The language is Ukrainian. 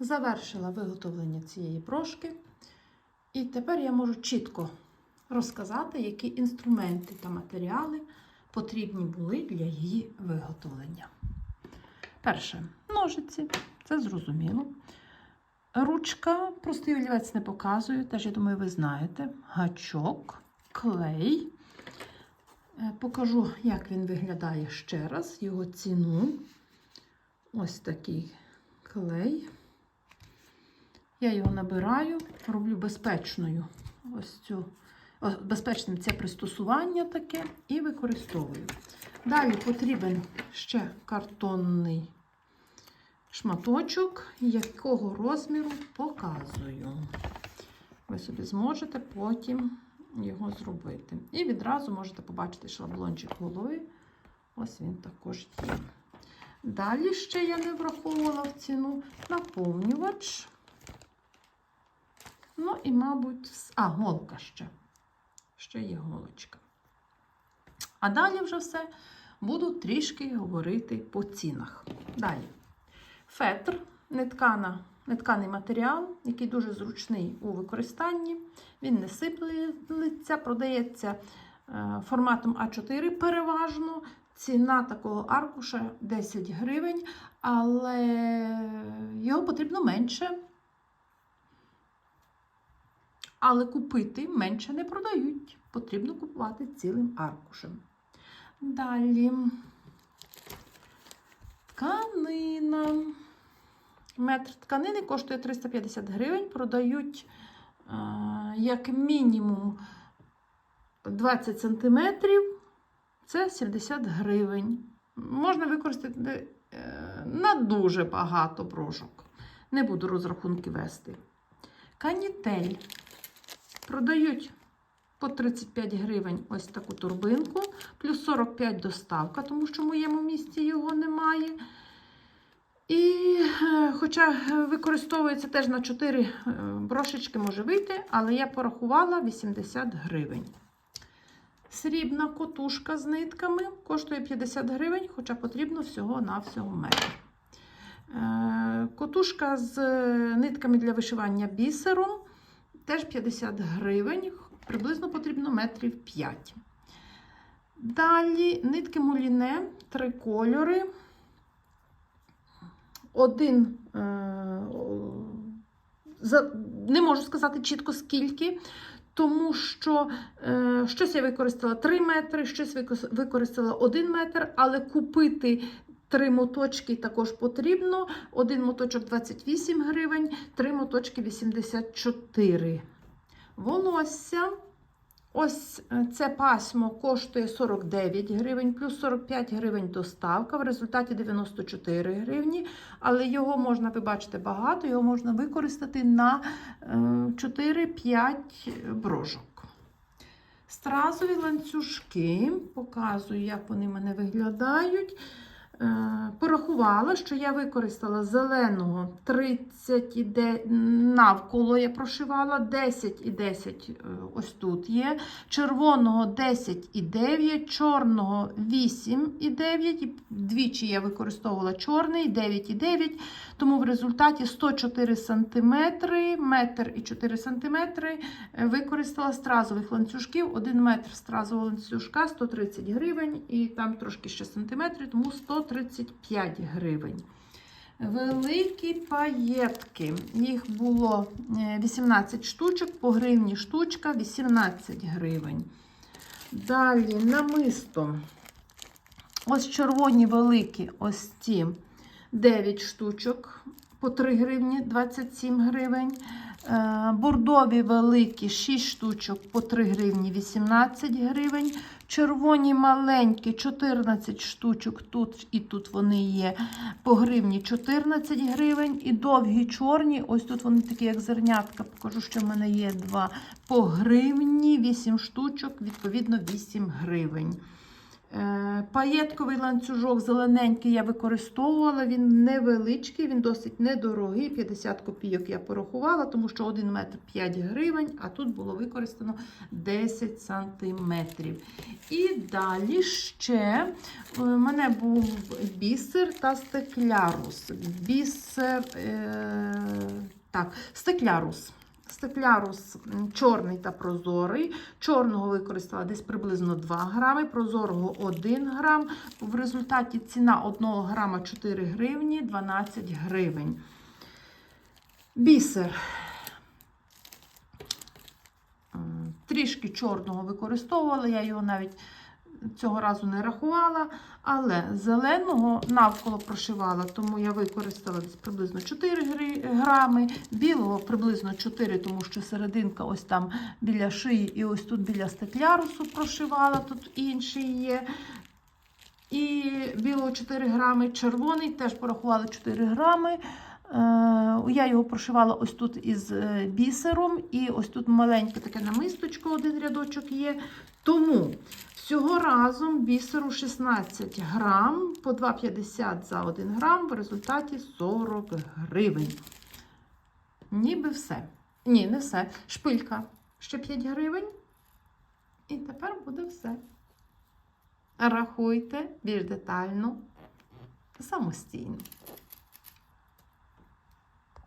Завершила виготовлення цієї брошки. І тепер я можу чітко розказати, які інструменти та матеріали потрібні були для її виготовлення. Перше, ножиці, це зрозуміло. Ручка, простий олівець не показую, теж, я думаю, ви знаєте. Гачок, клей. Е, Покажу, як він виглядає ще раз, його ціну. Ось такий клей. Я його набираю, роблю безпечною ось цю, безпечним це пристосування таке і використовую. Далі потрібен ще картонний шматочок, якого розміру показую. Ви собі зможете потім його зробити. І відразу можете побачити шаблончик голови. Ось він також є. Далі ще я не враховувала в ціну наповнювач. Ну і, мабуть, а, голка ще. Ще є голочка. А далі вже все буду трішки говорити по цінах. Далі. Фетр, неткана, нетканий матеріал, який дуже зручний у використанні. Він не сиплеться, продається е, форматом А4 переважно. Ціна такого аркуша 10 гривень, але його потрібно менше. Але купити менше не продають. Потрібно купувати цілим аркушем. Далі тканина. Метр тканини коштує 350 гривень. Продають е, як мінімум 20 см. Це 70 гривень. Можна використати е, на дуже багато брошок. Не буду розрахунки вести. Канітель. Продають по 35 гривень ось таку турбинку, плюс 45 доставка, тому що в моєму місті його немає. І, е, хоча використовується теж на 4 е, брошечки, може вийти, але я порахувала 80 гривень. Срібна котушка з нитками коштує 50 гривень, хоча потрібно всього-навсього метр. Е, Котушка з нитками для вишивання бісером теж 50 гривень, приблизно потрібно метрів 5. Далі нитки муліне, три кольори. Один, е, за, не можу сказати чітко скільки, тому що е, щось я використала 3 метри, щось використала 1 метр, але купити три моточки також потрібно. Один моточок 28 гривень, три моточки 84. Волосся. Ось е, це пасмо коштує 49 гривень, плюс 45 гривень доставка, в результаті 94 гривні. Але його можна, ви бачите, багато, його можна використати на е, 4-5 брошок. Стразові ланцюжки, показую, як вони в мене виглядають. Е, Порахувала, що я використала зеленого 30 і де навколо я прошивала, 10 і 10 е, ось тут є. Червоного 10 і 9, чорного 8 і 9. Двічі я використовувала чорний 9 і 9. Тому в результаті 104 см, метр і 4 см використала стразових ланцюжків. 1 метр стразового ланцюжка 130 гривень, і там трошки ще сантиметри, тому 135 гривень. Великі паєтки. Їх було е, 18 штучок, по гривні штучка 18 гривень. Далі намисто. Ось червоні великі, ось ці 9 штучок по 3 гривні 27 гривень. Е, Бордові великі 6 штучок по 3 гривні 18 гривень. Червоні маленькі 14 штучок тут і тут вони є по гривні 14 гривень. І довгі чорні, ось тут вони такі, як зернятка. Покажу, що в мене є два по гривні, 8 штучок, відповідно 8 гривень. Е, Паєтковий ланцюжок зелененький я використовувала, він невеличкий, він досить недорогий. 50 копійок я порахувала, тому що 1 метр 5 гривень, а тут було використано 10 сантиметрів. І далі ще у мене був бісер та стеклярус. Бісер, е, так, стеклярус. Стеклярус чорний та прозорий. Чорного використала десь приблизно 2 грами, прозорого 1 грам. В результаті ціна 1 грама 4 гривні, 12 гривень. Бісер. Трішки чорного використовувала, я його навіть цього разу не рахувала, але зеленого навколо прошивала, тому я використала десь приблизно 4 грами, білого приблизно 4, тому що серединка ось там біля шиї і ось тут біля стеклярусу прошивала, тут інший є. І білого 4 грами, червоний теж порахувала 4 грами. Е, Я його прошивала ось тут із е, бісером, і ось тут маленьке таке намисточко, один рядочок є. Тому всього разом бісеру 16 грам, по 2,50 за 1 грам, в результаті 40 гривень. Ніби все. Ні, не все. Шпилька ще 5 гривень. І тепер буде все. Рахуйте більш детально, самостійно.